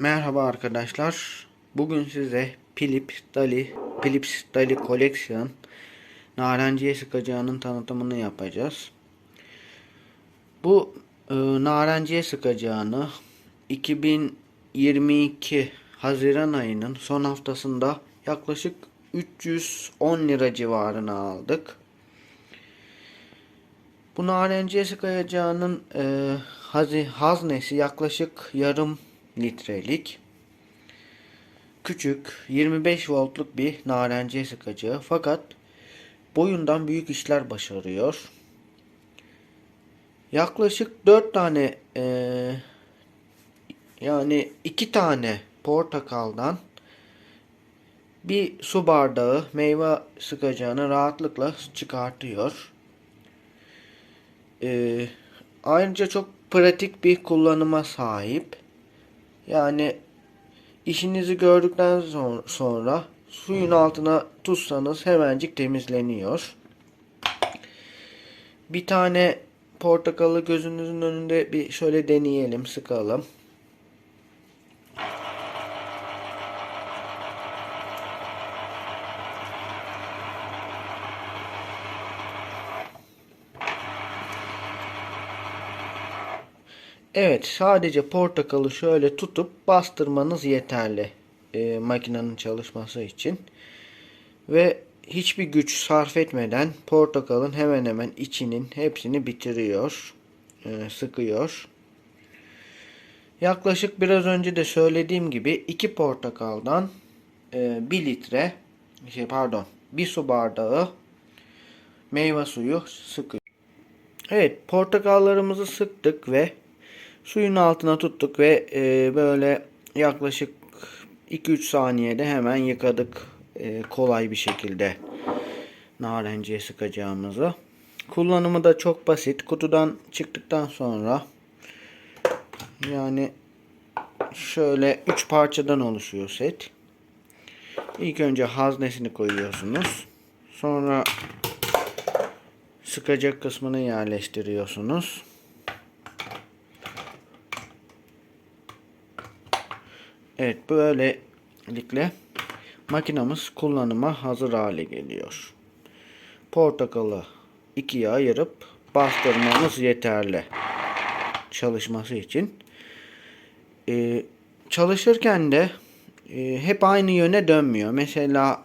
Merhaba arkadaşlar. Bugün size Philips Dali, Philips Dali Collection narenciye sıkacağının tanıtımını yapacağız. Bu e, narenciye sıkacağını 2022 Haziran ayının son haftasında yaklaşık 310 lira civarına aldık. Bu narenciye sıkacağının e, haznesi yaklaşık yarım litrelik. Küçük 25 voltluk bir narenciye sıkacağı fakat boyundan büyük işler başarıyor. Yaklaşık 4 tane e, yani 2 tane portakaldan bir su bardağı meyve sıkacağını rahatlıkla çıkartıyor. Ee, ayrıca çok pratik bir kullanıma sahip. Yani işinizi gördükten son- sonra suyun altına tutsanız hemencik temizleniyor. Bir tane portakalı gözünüzün önünde bir şöyle deneyelim, sıkalım. Evet, sadece portakalı şöyle tutup bastırmanız yeterli e, makinenin çalışması için. Ve hiçbir güç sarf etmeden portakalın hemen hemen içinin hepsini bitiriyor, e, sıkıyor. Yaklaşık biraz önce de söylediğim gibi iki portakaldan e, 1 litre, şey pardon, bir su bardağı meyve suyu sıkıyor. Evet, portakallarımızı sıktık ve Suyun altına tuttuk ve e, böyle yaklaşık 2-3 saniyede hemen yıkadık e, kolay bir şekilde narenciye sıkacağımızı. Kullanımı da çok basit. Kutudan çıktıktan sonra yani şöyle 3 parçadan oluşuyor set. İlk önce haznesini koyuyorsunuz. Sonra sıkacak kısmını yerleştiriyorsunuz. Evet böylelikle makinamız kullanıma hazır hale geliyor. Portakalı ikiye ayırıp bastırmamız yeterli çalışması için. Ee, çalışırken de e, hep aynı yöne dönmüyor. Mesela